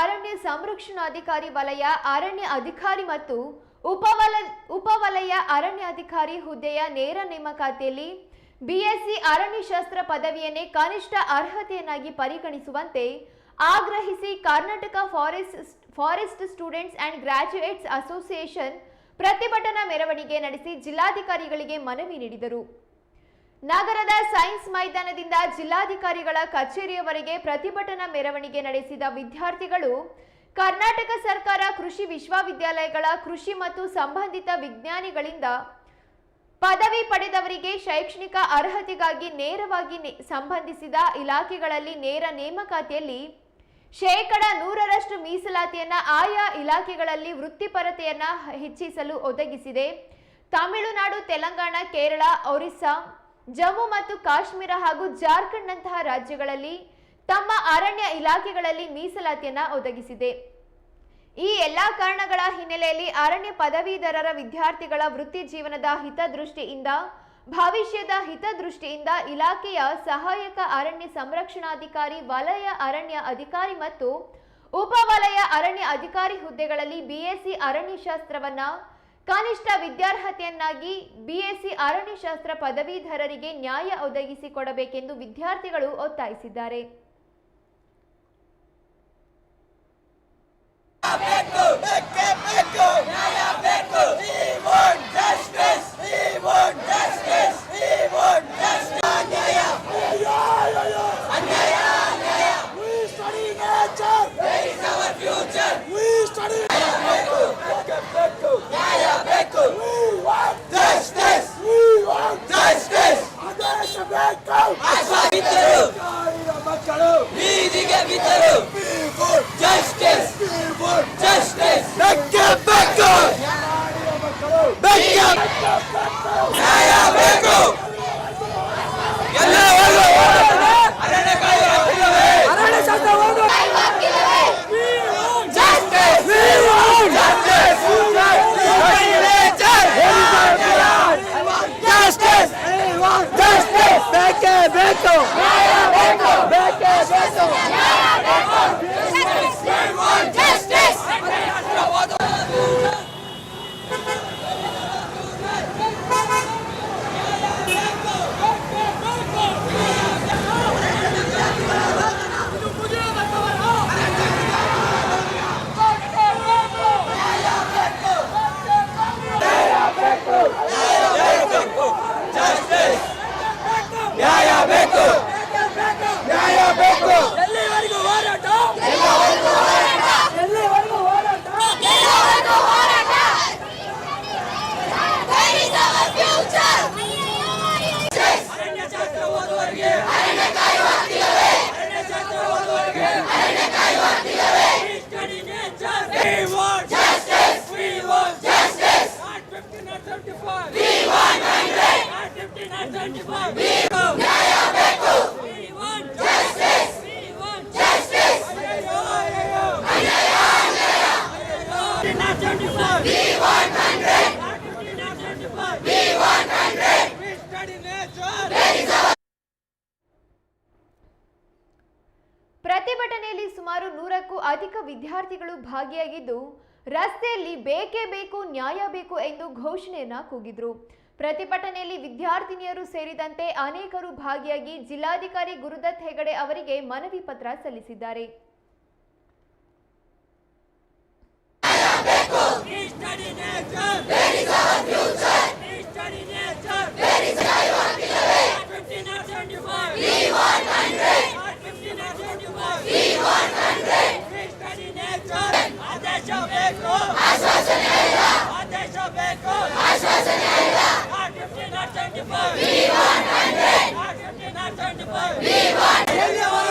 ಅರಣ್ಯ ಸಂರಕ್ಷಣಾಧಿಕಾರಿ ವಲಯ, ಅರಣ್ಯ ಅಧಿಕಾರಿ ಮತ್ತು ಉಪವಲ, ಉಪವಲಯ ಅರಣ್ಯಾಧಿಕಾರಿ ಹುದ್ದೆಯ ನೇರ ನೇಮಕಾತಿಯಲ್ಲಿ ಬಿಎಸ್ಸಿ ಅರಣ್ಯಶಾಸ್ತ್ರ ಪದವಿಯನ್ನೇ ಕನಿಷ್ಠ ಅರ್ಹತೆಯನ್ನಾಗಿ ಪರಿಗಣಿಸುವಂತೆ ಆಗ್ರಹಿಸಿ Karnataka forest forest students and graduates association ಪ್ರತಿಭಟನಾ ಮೆರವಣಿಗೆ ನಡೆಸಿ ಜಿಲ್ಲಾಧಿಕಾರಿಗಳಿಗೆ ಮನವಿ ನೀಡಿದರು. ನಗರದ ಸೈನ್ಸ್ ಮೈದಾನದಿಂದ ಜಿಲ್ಲಾಧಿಕಾರಿಗಳ ಕಚೇರಿಯವರೆಗೆ ಪ್ರತಿಭಟನಾ ಮೆರವಣಿಗೆ ನಡೆಸಿದ ವಿದ್ಯಾರ್ಥಿಗಳು, ಕರ್ನಾಟಕ ಸರ್ಕಾರ ಕೃಷಿ ವಿಶ್ವವಿದ್ಯಾಲಯಗಳ ಕೃಷಿ ಮತ್ತು ಸಂಬಂಧಿತ ವಿಜ್ಞಾನಿಗಳಿಂದ ಪದವಿ ಪಡೆದವರಿಗೆ ಶೈಕ್ಷಣಿಕ ಅರ್ಹತೆಗಾಗಿ ನೇರವಾಗಿ ಸಂಬಂಧಿಸಿದ ಇಲಾಖೆಗಳಲ್ಲಿ ನೇರ ನೇಮಕಾತಿಯಲ್ಲಿ ಶೇಕಡ ನೂರರಷ್ಟು ಮೀಸಲಾತಿಯನ್ನ ಆಯಾ ಇಲಾಖೆಗಳಲ್ಲಿ ವೃತ್ತಿಪರತೆಯನ್ನ ಹೆಚ್ಚಿಸಲು ಒದಗಿಸಿದೆ. ತಮಿಳುನಾಡು, ತೆಲಂಗಾಣ, ಕೇರಳ, ಒರಿಸ್ಸಾ ಜಮ್ಮು ಮತ್ತು ಕಾಶ್ಮೀರ ಹಾಗೂ ಜಾರ್ಖಂಡ್ನಂತಹ ರಾಜ್ಯಗಳಲ್ಲಿ ತಮ್ಮ ಅರಣ್ಯ ಇಲಾಖೆಗಳಲ್ಲಿ ಮೀಸಲಾತಿಯನ್ನ ಒದಗಿಸಿದೆ. ಈ ಎಲ್ಲಾ ಕಾರಣಗಳ ಹಿನ್ನೆಲೆಯಲ್ಲಿ ಅರಣ್ಯ ಪದವೀಧರರ ವಿದ್ಯಾರ್ಥಿಗಳ ವೃತ್ತಿ ಜೀವನದ ಹಿತದೃಷ್ಟಿಯಿಂದ, ಭವಿಷ್ಯದ ಹಿತದೃಷ್ಟಿಯಿಂದ ಇಲಾಖೆಯ ಸಹಾಯಕ ಅರಣ್ಯ ಸಂರಕ್ಷಣಾಧಿಕಾರಿ ವಲಯ ಅರಣ್ಯ ಅಧಿಕಾರಿ ಮತ್ತು ಉಪವಲಯ ಅರಣ್ಯ ಅಧಿಕಾರಿ ಹುದ್ದೆಗಳಲ್ಲಿ ಬಿಎಸ್ಸಿ ಅರಣ್ಯಶಾಸ್ತ್ರವನ್ನ ಕನಿಷ್ಠ ವಿದ್ಯಾರ್ಹತೆಯನ್ನಾಗಿ ಬಿಎಸ್ಸಿ ಅರಣ್ಯಶಾಸ್ತ್ರ ಪದವೀಧರರಿಗೆ ನ್ಯಾಯ ಒದಗಿಸಿಕೊಡಬೇಕೆಂದು ವಿದ್ಯಾರ್ಥಿಗಳು ಒತ್ತಾಯಿಸಿದ್ದಾರೆ. ಬೇಕು ಆಶ್ವಾದಿತರು ಮಕ್ಕಳು ಬೀದಿಗೆ ಬಿದ್ದರು ಜಸ್ಟಿಸ್ ಜಸ್ಟಿಸ್ ಬೇಕೇ ಬೇಕು ಬೇಕೇ ನ್ಯಾಯ ಬೇಕು ಬೇಕು ಬೇಕೇ ಪ್ರತಿಭಟನೆಯಲ್ಲಿ ಸುಮಾರು ನೂರಕ್ಕೂ ಅಧಿಕ ವಿದ್ಯಾರ್ಥಿಗಳು ಭಾಗಿಯಾಗಿದ್ದು ರಸ್ತೆಯಲ್ಲಿ ಬೇಕೇ ಬೇಕು ನ್ಯಾಯ ಬೇಕು ಎಂದು ಘೋಷಣೆಯನ್ನ ಕೂಗಿದ್ರು. ಪ್ರತಿಭಟನೆಯಲ್ಲಿ ವಿದ್ಯಾರ್ಥಿನಿಯರು ಸೇರಿದಂತೆ ಅನೇಕರು ಭಾಗಿಯಾಗಿ ಜಿಲ್ಲಾಧಿಕಾರಿ ಗುರುದತ್ ಹೆಗಡೆ ಅವರಿಗೆ ಮನವಿ ಪತ್ರ ಸಲ್ಲಿಸಿದ್ದಾರೆ. We want 100. We want